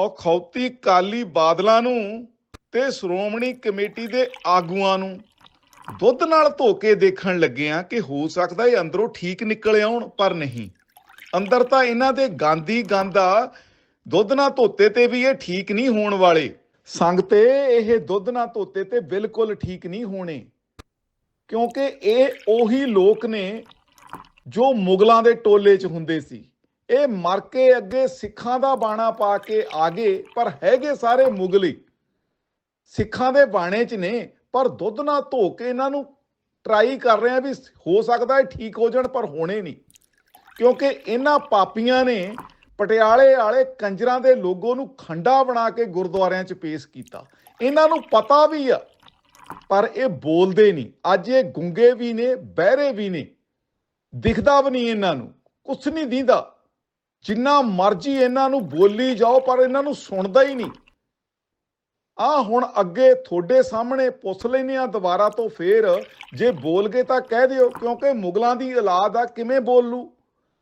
ਔਖੌਤੀ ਕਾਲੀ ਬਾਦਲਾਂ ਨੂੰ ਤੇ ਸ਼੍ਰੋਮਣੀ ਕਮੇਟੀ ਦੇ ਆਗੂਆਂ ਨੂੰ। ਦੁੱਧ ਨਾਲ ਧੋ ਕੇ ਦੇਖਣ ਲੱਗੇ ਕਿ ਹੋ ਸਕਦਾ ਇਹ ਅੰਦਰੋਂ ਠੀਕ ਨਿਕਲ ਆਉਣ, ਪਰ ਨਹੀਂ। ਅੰਦਰ ਤਾਂ ਇਹਨਾਂ ਦੇ ਗਾਂਦੀ ਗੰਦਾ ਦੁੱਧ ਨਾਲ ਧੋਤੇ ਤੇ ਵੀ ਇਹ ਠੀਕ ਨਹੀਂ ਹੋਣ ਵਾਲੇ। ਸੰਗਤੇ ਇਹ ਦੁੱਧ ਨਾਲ ਧੋਤੇ ਤੇ ਬਿਲਕੁਲ ਠੀਕ ਨਹੀਂ ਹੋਣੇ। ਕਿਉਂਕਿ ਇਹ ਉਹੀ ਲੋਕ ਨੇ ਜੋ ਮੁਗਲਾਂ ਦੇ ਟੋਲੇ 'ਚ ਹੁੰਦੇ ਸੀ। ਇਹ ਮਰ ਕੇ ਅੱਗੇ ਸਿੱਖਾਂ ਦਾ ਬਾਣਾ ਪਾ ਕੇ ਆ ਗਏ ਪਰ ਹੈਗੇ ਸਾਰੇ ਮੁਗਲੀ। ਸਿੱਖਾਂ ਦੇ ਬਾਣੇ 'ਚ ਨੇ, ਪਰ ਦੁੱਧ ਨਾਲ ਧੋ ਕੇ ਇਹਨਾਂ ਨੂੰ ਟਰਾਈ ਕਰ ਰਹੇ ਆ ਵੀ ਹੋ ਸਕਦਾ ਇਹ ਠੀਕ ਹੋ ਜਾਣ, ਪਰ ਹੋਣੇ ਨਹੀਂ। ਕਿਉਂਕਿ ਇਹਨਾਂ ਪਾਪੀਆਂ ਨੇ ਪਟਿਆਲੇ ਵਾਲੇ ਕੰਜਰਾਂ ਦੇ ਲੋਗੋ ਨੂੰ ਖੰਡਾ ਬਣਾ ਕੇ ਗੁਰਦੁਆਰਿਆਂ 'ਚ ਪੇਸ਼ ਕੀਤਾ। ਇਹਨਾਂ ਨੂੰ ਪਤਾ ਵੀ ਆ, ਪਰ ਇਹ ਬੋਲਦੇ ਨਹੀਂ। ਅੱਜ ਇਹ ਗੁੰਗੇ ਵੀ ਨੇ, ਬਹਿਰੇ ਵੀ ਨੇ। ਦਿਖਦਾ ਵੀ ਨਹੀਂ ਇਹਨਾਂ ਨੂੰ। ਕੁਛ ਨਹੀਂ ਦੀਦਾ। ਜਿੰਨਾ ਮਰਜ਼ੀ ਇਹਨਾਂ ਨੂੰ ਬੋਲੀ ਜਾਓ, ਪਰ ਇਹਨਾਂ ਨੂੰ ਸੁਣਦਾ ਹੀ ਨਹੀਂ। ਆ ਹੁਣ ਅੱਗੇ ਤੁਹਾਡੇ ਸਾਹਮਣੇ ਪੁੱਛ ਲੈਨੇ ਆ ਦੁਬਾਰਾ ਤੋਂ ਫੇਰ। ਜੇ ਬੋਲ ਗਏ ਤਾਂ ਕਹਿ ਦਿਓ, ਕਿਉਂਕਿ ਮੁਗਲਾਂ ਦੀ ਔਲਾਦ ਆ, ਕਿਵੇਂ ਬੋਲ? ਲੂ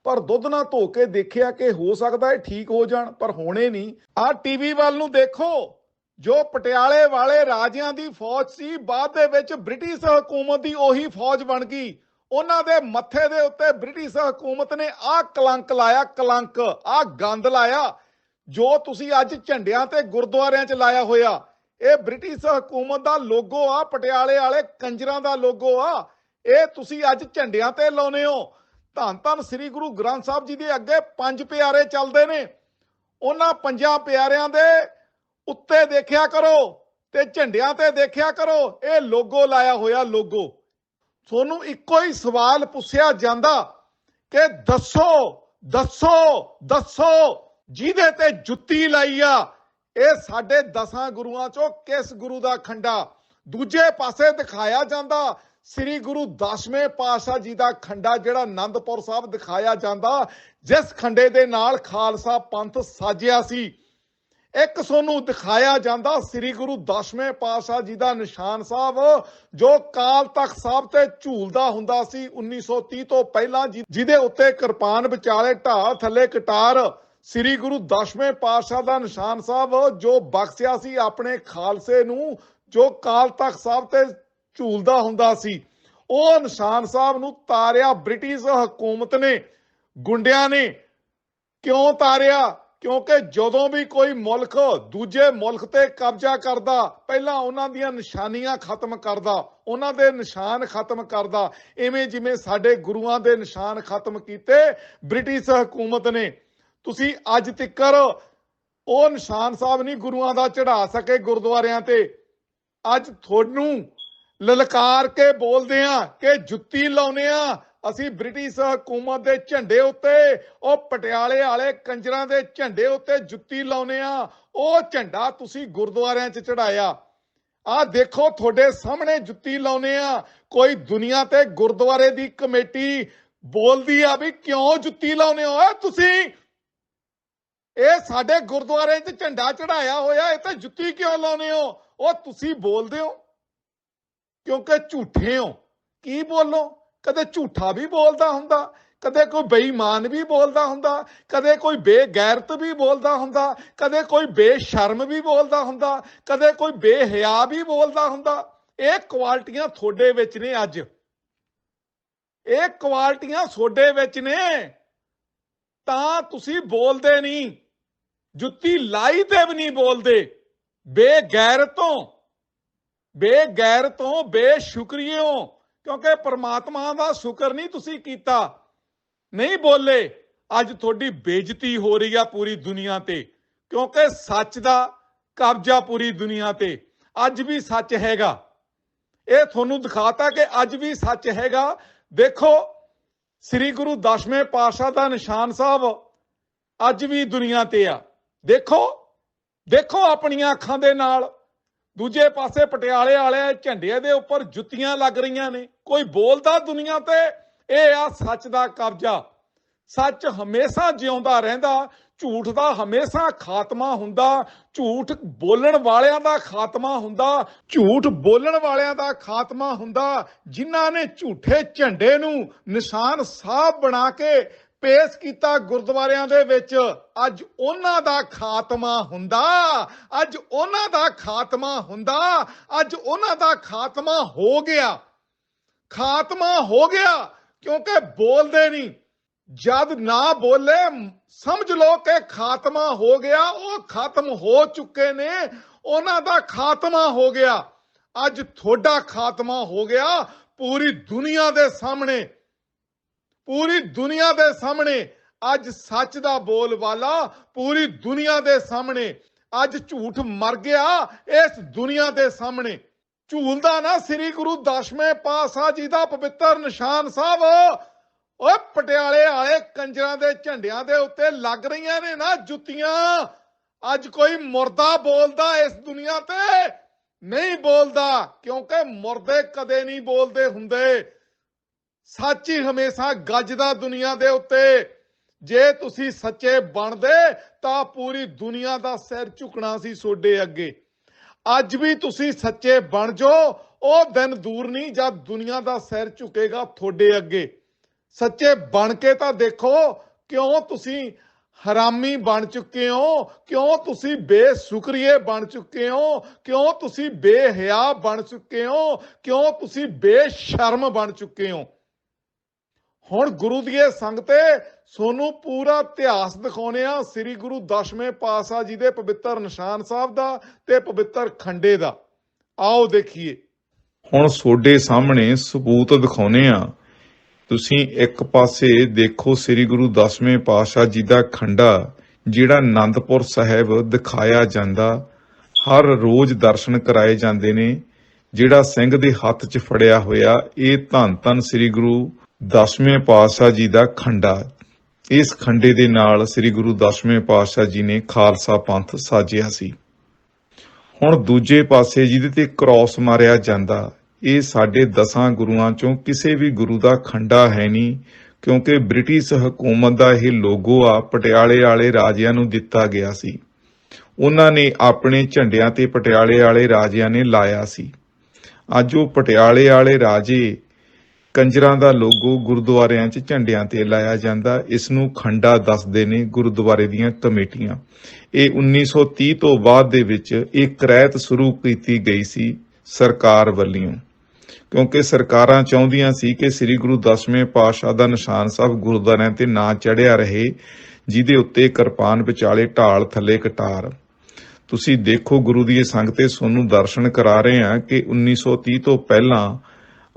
ਪਰ ਦੁੱਧ ਨਾਲ ਧੋ ਕੇ ਦੇਖਿਆ ਕਿ ਹੋ ਸਕਦਾ ਇਹ ਠੀਕ ਹੋ ਜਾਣ, ਪਰ ਹੋਣੇ ਨਹੀਂ। ਆ ਟੀਵੀ ਵੱਲ ਨੂੰ ਦੇਖੋ, ਜੋ ਪਟਿਆਲੇ ਵਾਲੇ ਰਾਜਿਆਂ ਦੀ ਫੌਜ ਸੀ, ਬਾਅਦ ਦੇ ਵਿੱਚ ਬ੍ਰਿਟਿਸ਼ ਹਕੂਮਤ ਦੀ ਉਹੀ ਫੌਜ ਬਣ ਗਈ। ਉਹਨਾਂ ਦੇ ਮੱਥੇ ਦੇ ਉੱਤੇ ਬ੍ਰਿਟਿਸ਼ ਹਕੂਮਤ ਨੇ ਆਹ ਕਲੰਕ ਲਾਇਆ, ਕਲੰਕ, ਆਹ ਗੰਦ ਲਾਇਆ, ਜੋ ਤੁਸੀਂ ਅੱਜ ਝੰਡਿਆਂ ਤੇ ਗੁਰਦੁਆਰਿਆਂ 'ਚ ਲਾਇਆ ਹੋਇਆ। ਇਹ ਬ੍ਰਿਟਿਸ਼ ਹਕੂਮਤ ਦਾ ਲੋਗੋ ਆ, ਪਟਿਆਲੇ ਵਾਲੇ ਕੰਜਰਾਂ ਦਾ ਲੋਗੋ ਆ। ਇਹ ਤੁਸੀਂ ਅੱਜ ਝੰਡਿਆਂ ਤੇ ਲਾਉਨੇ ਹੋ। ਧੰਨ ਧੰਨ ਸ੍ਰੀ ਗੁਰੂ ਗ੍ਰੰਥ ਸਾਹਿਬ ਜੀ ਦੇ ਅੱਗੇ ਪੰਜ ਪਿਆਰੇ ਚੱਲਦੇ ਨੇ। ਉਹਨਾਂ ਪੰਜਾਂ ਪਿਆਰਿਆਂ ਦੇ ਉੱਤੇ ਦੇਖਿਆ ਕਰੋ ਤੇ ਝੰਡਿਆਂ ਤੇ ਦੇਖਿਆ ਕਰੋ, ਇਹ ਲੋਗੋ ਲਾਇਆ ਹੋਇਆ ਲੋਗੋ। ਤੁਹਾਨੂੰ ਇੱਕੋ ਹੀ ਸਵਾਲ ਪੁੱਛਿਆ ਜਾਂਦਾ ਕਿ ਦੱਸੋ ਦੱਸੋ ਦੱਸੋ, ਜਿਹਦੇ ਤੇ ਜੁੱਤੀ ਲਾਈ ਆ, ਇਹ ਸਾਡੇ ਦਸਾਂ ਗੁਰੂਆਂ ਚੋਂ ਕਿਸ ਗੁਰੂ ਦਾ ਖੰਡਾ? ਦੂਜੇ ਪਾਸੇ ਦਿਖਾਇਆ ਜਾਂਦਾ, ਸ੍ਰੀ ਗੁਰੂ ਦਸਵੇਂ ਪਾਤਸ਼ਾਹ ਜੀ ਦਾ ਖੰਡਾ ਜਿਹੜਾ ਆਨੰਦਪੁਰ ਸਾਹਿਬ ਦਿਖਾਇਆ ਜਾਂਦਾ, ਜਿਸ ਖੰਡੇ ਦੇ ਨਾਲ ਖਾਲਸਾ ਪੰਥ ਸਾਜਿਆ ਸੀ। ਇੱਕ ਸੋਨੂੰ ਦਿਖਾਇਆ ਜਾਂਦਾ, ਸ੍ਰੀ ਗੁਰੂ ਦਸਵੇਂ ਪਾਤਸ਼ਾਹ ਜੀ ਦਾ ਨਿਸ਼ਾਨ ਸਾਹਿਬ, ਜੋ ਕਾਲ ਤਖਤ ਸਾਹਿਬ ਤੇ ਝੂਲਦਾ ਹੁੰਦਾ ਸੀ 1930 ਤੋਂ ਪਹਿਲਾਂ ਜਿਹਦੇ ਉੱਤੇ ਕਿਰਪਾਨ ਵਿਚਾਲੇ ਢਾਹ ਥੱਲੇ ਕਟਾਰ ਸ੍ਰੀ ਗੁਰੂ ਦਸਵੇਂ ਪਾਤਸ਼ਾਹ ਦਾ ਨਿਸ਼ਾਨ ਸਾਹਿਬ, ਜੋ ਬਖਸ਼ਿਆ ਸੀ ਆਪਣੇ ਖਾਲਸੇ ਨੂੰ, ਜੋ ਕਾਲ ਤਖਤ ਸਾਹਿਬ ਤੇ ਝੂਲਦਾ ਹੁੰਦਾ ਸੀ। ਉਹ ਨਿਸ਼ਾਨ ਸਾਹਿਬ ਨੂੰ ਤਾਰਿਆ ਬ੍ਰਿਟਿਸ਼ ਹਕੂਮਤ ਨੇ, ਗੁੰਡਿਆਂ ਨੇ ਕਿਉਂ ਤਾਰਿਆ? ਕਿਉਂਕਿ ਜਦੋਂ ਵੀ ਕੋਈ ਮੁਲਕ ਦੂਜੇ ਮੁਲਕ ਤੇ ਕਬਜ਼ਾ ਕਰਦਾ, ਪਹਿਲਾਂ ਉਹਨਾਂ ਦੀਆਂ ਨਿਸ਼ਾਨੀਆਂ ਖਤਮ ਕਰਦਾ, ਉਹਨਾਂ ਦੇ ਨਿਸ਼ਾਨ ਖਤਮ ਕਰਦਾ। ਐਵੇਂ ਜਿਵੇਂ ਸਾਡੇ ਗੁਰੂਆਂ ਦੇ ਨਿਸ਼ਾਨ ਖਤਮ ਕੀਤੇ, ਬ੍ਰਿਟਿਸ਼ ਹਕੂਮਤ ਨੇ। ਤੁਸੀਂ ਅੱਜ ਤੱਕਰ ਉਹ ਨਿਸ਼ਾਨ ਸਾਹਿਬ ਨਹੀਂ ਗੁਰੂਆਂ ਦਾ ਚੜਾ ਸਕੇ ਗੁਰਦੁਆਰਿਆਂ ਤੇ। ਅੱਜ ਤੁਹਾਨੂੰ ਲਲਕਾਰ ਕੇ ਬੋਲਦੇ ਆ ਕਿ ਜੁੱਤੀ ਲਾਉਨੇ ਆ ਅਸੀਂ ਬ੍ਰਿਟਿਸ਼ ਹਕੂਮਤ ਦੇ ਝੰਡੇ ਉੱਤੇ, ਉਹ ਪਟਿਆਲੇ ਵਾਲੇ ਕੰਜਰਾਂ ਦੇ ਝੰਡੇ ਉੱਤੇ ਜੁੱਤੀ ਲਾਉਨੇ ਆ ਉਹ ਝੰਡਾ ਤੁਸੀਂ ਗੁਰਦੁਆਰਿਆਂ 'ਚ ਚੜਾਇਆ ਆ ਦੇਖੋ, ਤੁਹਾਡੇ ਸਾਹਮਣੇ ਜੁੱਤੀ ਲਾਉਨੇ ਆ ਕੋਈ ਦੁਨੀਆ ਤੇ ਗੁਰਦੁਆਰੇ ਦੀ ਕਮੇਟੀ ਬੋਲਦੀ ਆ ਵੀ ਕਿਉਂ ਜੁੱਤੀ ਲਾਉਨੇ ਹੋ? ਓਏ ਤੁਸੀਂ! ਇਹ ਸਾਡੇ ਗੁਰਦੁਆਰੇ 'ਚ ਝੰਡਾ ਚੜਾਇਆ ਹੋਇਆ, ਇਹ ਤਾਂ ਜੁੱਤੀ ਕਿਉਂ ਲਾਉਨੇ ਹੋ? ਉਹ ਤੁਸੀਂ ਬੋਲਦੇ ਹੋ ਕਿਉਂਕਿ ਝੂਠੇ ਹੋ। ਕੀ ਬੋਲੋ? ਕਦੇ ਝੂਠਾ ਵੀ ਬੋਲਦਾ ਹੁੰਦਾ, ਕਦੇ ਕੋਈ ਬੇਈਮਾਨ ਵੀ ਬੋਲਦਾ ਹੁੰਦਾ, ਕਦੇ ਕੋਈ ਬੇਗੈਰਤ ਵੀ ਬੋਲਦਾ ਹੁੰਦਾ, ਕਦੇ ਕੋਈ ਬੇਸ਼ਰਮ ਵੀ ਬੋਲਦਾ ਹੁੰਦਾ, ਕਦੇ ਕੋਈ ਬੇਹਿਆ ਵੀ ਬੋਲਦਾ ਹੁੰਦਾ। ਇਹ ਕੁਆਲਟੀਆਂ ਤੁਹਾਡੇ ਵਿੱਚ ਨੇ ਅੱਜ। ਇਹ ਕੁਆਲਟੀਆਂ ਤੁਹਾਡੇ ਵਿੱਚ ਨੇ। ਤਾਂ ਤੁਸੀਂ ਬੋਲਦੇ ਨਹੀਂ। ਜੁੱਤੀ ਲਾਈ ਤੇ ਵੀ ਨਹੀਂ ਬੋਲਦੇ। ਬੇਗੈਰਤੋਂ ਬੇਗੈਰਤੋਂ ਬੇਸ਼ੁਕਰੀਓ। ਕਿਉਂਕਿ ਪਰਮਾਤਮਾ ਦਾ ਸ਼ੁਕਰ ਨਹੀਂ ਤੁਸੀਂ ਕੀਤਾ। ਨਹੀਂ ਬੋਲੇ, ਅੱਜ ਤੁਹਾਡੀ ਬੇਇੱਜ਼ਤੀ ਹੋ ਰਹੀ ਆ ਪੂਰੀ ਦੁਨੀਆ ਤੇ। ਕਿਉਂਕਿ ਸੱਚ ਦਾ ਕਬਜ਼ਾ ਪੂਰੀ ਦੁਨੀਆ ਤੇ। ਅੱਜ ਵੀ ਸੱਚ ਹੈਗਾ। ਇਹ ਤੁਹਾਨੂੰ ਦਿਖਾਤਾ ਕਿ ਅੱਜ ਵੀ ਸੱਚ ਹੈਗਾ। ਦੇਖੋ, ਸ੍ਰੀ ਗੁਰੂ ਦਸਵੇਂ ਪਾਤਸ਼ਾਹ ਦਾ ਨਿਸ਼ਾਨ ਸਾਹਿਬ ਅੱਜ ਵੀ ਦੁਨੀਆ ਤੇ ਆ। ਦੇਖੋ ਦੇਖੋ ਆਪਣੀਆਂ ਅੱਖਾਂ ਦੇ ਨਾਲ। ਦੂਜੇ ਪਾਸੇ ਪਟਿਆਲੇ ਵਾਲੇ ਝੰਡੇ ਦੇ ਉੱਪਰ ਜੁੱਤੀਆਂ ਲੱਗ ਰਹੀਆਂ ਨੇ। ਕੋਈ ਬੋਲਦਾ ਦੁਨੀਆ ਤੇ, ਇਹ ਆ ਸੱਚ ਦਾ ਕਬਜ਼ਾ। ਸੱਚ ਹਮੇਸ਼ਾ ਜਿਉਂਦਾ ਰਹਿੰਦਾ, ਝੂਠ ਦਾ ਹਮੇਸ਼ਾ ਖਾਤਮਾ ਹੁੰਦਾ, ਝੂਠ ਬੋਲਣ ਵਾਲਿਆਂ ਦਾ ਖਾਤਮਾ ਹੁੰਦਾ, ਝੂਠ ਬੋਲਣ ਵਾਲਿਆਂ ਦਾ ਖਾਤਮਾ ਹੁੰਦਾ। ਜਿਨ੍ਹਾਂ ਨੇ ਝੂਠੇ ਝੰਡੇ ਨੂੰ ਨਿਸ਼ਾਨ ਸਾਫ਼ ਬਣਾ ਕੇ ਪੇਸ਼ ਕੀਤਾ ਗੁਰਦੁਆਰਿਆਂ ਦੇ ਵਿੱਚ। ਅੱਜ ਉਹਨਾਂ ਦਾ ਖਾਤਮਾ ਹੁੰਦਾ। ਅੱਜ ਉਹਨਾਂ ਦਾ ਖਾਤਮਾ ਹੁੰਦਾ। ਅੱਜ ਉਹਨਾਂ ਦਾ ਖਾਤਮਾ ਹੋ ਗਿਆ। ਖਾਤਮਾ ਹੋ ਗਿਆ ਕਿਉਂਕਿ ਬੋਲਦੇ ਨਹੀਂ। ਜਦ ਨਾ ਬੋਲੇ, ਸਮਝ ਲਓ ਕਿ ਖਾਤਮਾ ਹੋ ਗਿਆ, ਉਹ ਖਤਮ ਹੋ ਚੁੱਕੇ ਨੇ। ਉਹਨਾਂ ਦਾ ਖਾਤਮਾ ਹੋ ਗਿਆ। ਅੱਜ ਤੁਹਾਡਾ ਖਾਤਮਾ ਹੋ ਗਿਆ। ਪੂਰੀ ਦੁਨੀਆ ਦੇ ਸਾਹਮਣੇ ਪੂਰੀ ਦੁਨੀਆ ਦੇ ਸਾਹਮਣੇ ਅੱਜ ਸੱਚ ਦਾ ਬੋਲ ਵਾਲਾ ਪੂਰੀ ਦੁਨੀਆ ਦੇ ਸਾਹਮਣੇ ਅੱਜ ਝੂਠ ਮਰ ਗਿਆ ਇਸ ਦੁਨੀਆ ਦੇ ਸਾਹਮਣੇ। ਝੂਲਦਾ ਨਾ ਸ੍ਰੀ ਗੁਰੂ ਦਸ਼ਵੇਂ ਪਾਤਸ਼ਾਹ ਜੀ ਦਾ ਪਵਿੱਤਰ ਨਿਸ਼ਾਨ ਸਾਹਿਬ। ਓਏ ਪਟਿਆਲੇ ਵਾਲੇ ਕੰਜਰਾਂ ਦੇ ਝੰਡਿਆਂ ਦੇ ਉੱਤੇ ਲੱਗ ਰਹੀਆਂ ਨੇ ਨਾ ਜੁੱਤੀਆਂ। ਅੱਜ ਕੋਈ ਮੁਰਦਾ ਬੋਲਦਾ ਇਸ ਦੁਨੀਆ ਤੇ। ਨਹੀਂ ਬੋਲਦਾ, ਕਿਉਂਕਿ ਮੁਰਦੇ ਕਦੇ ਨਹੀਂ ਬੋਲਦੇ ਹੁੰਦੇ। ਸੱਚ ਹੀ ਹਮੇਸ਼ਾ ਗੱਜਦਾ ਦੁਨੀਆ ਦੇ ਉੱਤੇ। ਜੇ ਤੁਸੀਂ ਸੱਚੇ ਬਣਦੇ, ਤਾਂ ਪੂਰੀ ਦੁਨੀਆ ਦਾ ਸਿਰ ਝੁਕਣਾ ਸੀ ਤੁਹਾਡੇ ਅੱਗੇ। ਅੱਜ ਵੀ ਤੁਸੀਂ ਸੱਚੇ ਬਣ ਜਾਓ, ਉਹ ਦਿਨ ਦੂਰ ਨਹੀਂ ਜਦ ਦੁਨੀਆ ਦਾ ਸਿਰ ਝੁਕੇਗਾ ਤੁਹਾਡੇ ਅੱਗੇ। ਸੱਚੇ ਬਣ ਕੇ ਤਾਂ ਦੇਖੋ, ਕਿਉਂ ਤੁਸੀਂ ਹਰਾਮੀ ਬਣ ਚੁੱਕੇ ਹੋ? ਕਿਉਂ ਤੁਸੀਂ ਬੇਸ਼ੁਕਰੀਏ ਬਣ ਚੁੱਕੇ ਹੋ? ਕਿਉਂ ਤੁਸੀਂ ਬੇਹਿਆ ਬਣ ਚੁੱਕੇ ਹੋ? ਕਿਉਂ ਤੁਸੀਂ ਬੇਸ਼ਰਮ ਬਣ ਚੁੱਕੇ ਹੋ? ਹੁਣ ਗੁਰੂ ਦੀ ਇਹ ਸੰਗਤੇ ਸੋਨੂੰ ਪੂਰਾ ਇਤਿਹਾਸ ਦਿਖਾਉਨੇ ਆ ਸ੍ਰੀ ਗੁਰੂ ਦਸ਼ਵੇਂ ਪਾਤਸ਼ਾਹ ਜੀ ਦੇ ਪਵਿੱਤਰ ਨਿਸ਼ਾਨ ਸਾਹਿਬ ਦਾ ਤੇ ਪਵਿੱਤਰ ਖੰਡੇ ਦਾ। ਆਓ ਦੇਖੀਏ। ਹੁਣ ਤੁਹਾਡੇ ਸਾਹਮਣੇ ਸਬੂਤ ਦਿਖਾਉਨੇ ਆ ਤੁਸੀਂ ਇੱਕ ਪਾਸੇ ਦੇਖੋ ਸ੍ਰੀ ਗੁਰੂ ਦਸਵੇਂ ਪਾਤਸ਼ਾਹ ਜੀ ਦਾ ਖੰਡਾ, ਜਿਹੜਾ ਆਨੰਦਪੁਰ ਸਾਹਿਬ ਦਿਖਾਇਆ ਜਾਂਦਾ। ਹਰ ਰੋਜ਼ ਦਰਸ਼ਨ ਕਰਾਏ ਜਾਂਦੇ ਨੇ। ਜਿਹੜਾ ਸਿੰਘ ਦੇ ਹੱਥ 'ਚ ਫੜਿਆ ਹੋਇਆ, ਇਹ ਧੰਨ ਧੰਨ ਸ੍ਰੀ ਗੁਰੂ ਦਸਵੇਂ ਪਾਤਸ਼ਾਹ ਜੀ ਦਾ ਖੰਡਾ। ਇਸ ਖੰਡੇ ਦੇ ਨਾਲ ਸ੍ਰੀ ਗੁਰੂ ਦਸਵੇਂ ਪਾਤਸ਼ਾਹ ਜੀ ਨੇ ਖਾਲਸਾ ਪੰਥ ਸਾਜਿਆ ਸੀ। ਹੁਣ ਦੂਜੇ ਪਾਸੇ ਜਿਹਦੇ ਤੇ ਕ੍ਰਾਸ ਮਾਰਿਆ ਜਾਂਦਾ, ਇਹ ਸਾਡੇ ਦਸਾਂ ਗੁਰੂਆਂ ਚੋਂ ਕਿਸੇ ਵੀ ਗੁਰੂ ਦਾ ਖੰਡਾ ਹੈ ਨਹੀਂ, ਕਿਉਂਕਿ ਬ੍ਰਿਟਿਸ਼ ਹਕੂਮਤ ਦਾ ਇਹ ਲੋਗੋ ਆ ਪਟਿਆਲੇ ਵਾਲੇ ਰਾਜਿਆਂ ਨੂੰ ਦਿੱਤਾ ਗਿਆ ਸੀ। ਉਹਨਾਂ ਨੇ ਆਪਣੇ ਝੰਡਿਆਂ ਤੇ ਪਟਿਆਲੇ ਵਾਲੇ ਰਾਜਿਆਂ ਨੇ ਲਾਇਆ ਸੀ। ਅੱਜ ਉਹ ਪਟਿਆਲੇ ਵਾਲੇ ਰਾਜੇ ਕੰਜਰਾਂ ਦਾ ਲੋਗੋ ਗੁਰਦੁਆਰਿਆਂ 'ਚ ਝੰਡਿਆਂ ਤੇ ਲਾਇਆ ਜਾਂਦਾ। ਇਸ ਨੂੰ ਖੰਡਾ ਦੱਸਦੇ ਨੇ ਗੁਰਦੁਆਰੇ ਦੀਆਂ ਕਮੇਟੀਆਂ। ਇਹ 1930 ਤੋਂ ਬਾਅਦ ਦੇ ਵਿੱਚ ਇਹ ਕ੍ਰੈਤ ਸ਼ੁਰੂ ਕੀਤੀ ਗਈ ਸੀ ਸਰਕਾਰ ਵੱਲੋਂ। ਕਿਉਂਕਿ ਸਰਕਾਰਾਂ ਚਾਹੁੰਦੀਆਂ ਸੀ ਕਿ ਸ੍ਰੀ ਗੁਰੂ ਦਸਵੇਂ ਪਾਤਸ਼ਾਹ ਦਾ ਨਿਸ਼ਾਨ ਸਾਹਿਬ ਗੁਰਦੁਆਰਿਆਂ ਤੇ ਨਾ ਚੜਿਆ ਰਹੇ, ਜਿਹਦੇ ਉੱਤੇ ਕਿਰਪਾਨ ਵਿਚਾਲੇ ਢਾਲ ਥੱਲੇ ਕਟਾਰ। ਤੁਸੀਂ ਦੇਖੋ ਗੁਰੂ ਦੀ ਸੰਗਤ ਤੇ ਤੁਹਾਨੂੰ ਦਰਸ਼ਨ ਕਰਾ ਰਹੇ ਹਾਂ ਕਿ 1930 ਤੋਂ ਪਹਿਲਾਂ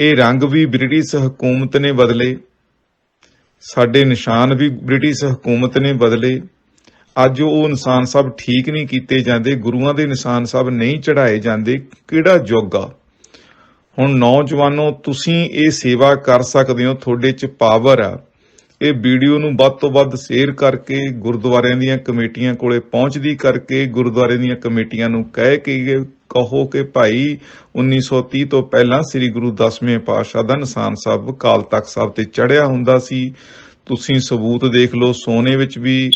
ਇਹ ਰੰਗ ਵੀ ਬ੍ਰਿਟਿਸ਼ ਹਕੂਮਤ ਨੇ ਬਦਲੇ। ਸਾਡੇ ਨਿਸ਼ਾਨ ਵੀ ਬ੍ਰਿਟਿਸ਼ ਹਕੂਮਤ ਨੇ ਬਦਲੇ। ਅੱਜ ਉਹ ਨਿਸ਼ਾਨ ਸਭ ਠੀਕ ਨਹੀਂ ਕੀਤੇ ਜਾਂਦੇ, ਗੁਰੂਆਂ ਦੇ ਨਿਸ਼ਾਨ ਸਭ ਨਹੀਂ ਚੜਾਏ ਜਾਂਦੇ, ਕਿਹੜਾ ਯੁੱਗ ਆ? ਹੁਣ ਨੌਜਵਾਨੋ, ਤੁਸੀਂ ਇਹ ਸੇਵਾ ਕਰ ਸਕਦੇ ਹੋ, ਤੁਹਾਡੇ 'ਚ ਪਾਵਰ ਆ। ਇਹ ਵੀਡੀਓ ਨੂੰ ਵੱਧ ਤੋਂ ਵੱਧ ਸ਼ੇਅਰ ਕਰਕੇ, ਗੁਰਦੁਆਰਿਆਂ ਦੀਆਂ ਕਮੇਟੀਆਂ ਕੋਲੇ ਪਹੁੰਚਦੀ ਕਰਕੇ, ਗੁਰਦੁਆਰੇ ਦੀਆਂ ਕਮੇਟੀਆਂ ਨੂੰ ਕਹਿ ਕੇ ਕਹੋ ਕਿ ਭਾਈ 1930 ਤੋਂ ਪਹਿਲਾਂ ਸ੍ਰੀ ਗੁਰੂ ਦਸਵੇਂ ਪਾਤਸ਼ਾਹ ਦਾ ਨਿਸ਼ਾਨ ਸਾਹਿਬ ਕਾਲ ਤਖਤ ਸਾਹਿਬ ਤੇ ਚੜਿਆ ਹੁੰਦਾ ਸੀ। ਤੁਸੀਂ ਸਬੂਤ ਦੇਖ ਲਓ, ਸੋਨੇ ਵਿੱਚ ਵੀ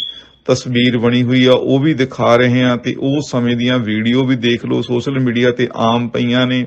ਤਸਵੀਰ ਬਣੀ ਹੋਈ ਆ, ਉਹ ਵੀ ਦਿਖਾ ਰਹੇ ਆ ਤੇ ਉਹ ਸਮੇਂ ਦੀਆਂ ਵੀਡੀਓ ਵੀ ਦੇਖ ਲਓ, ਸੋਸ਼ਲ ਮੀਡੀਆ ਤੇ ਆਮ ਪਈਆਂ ਨੇ।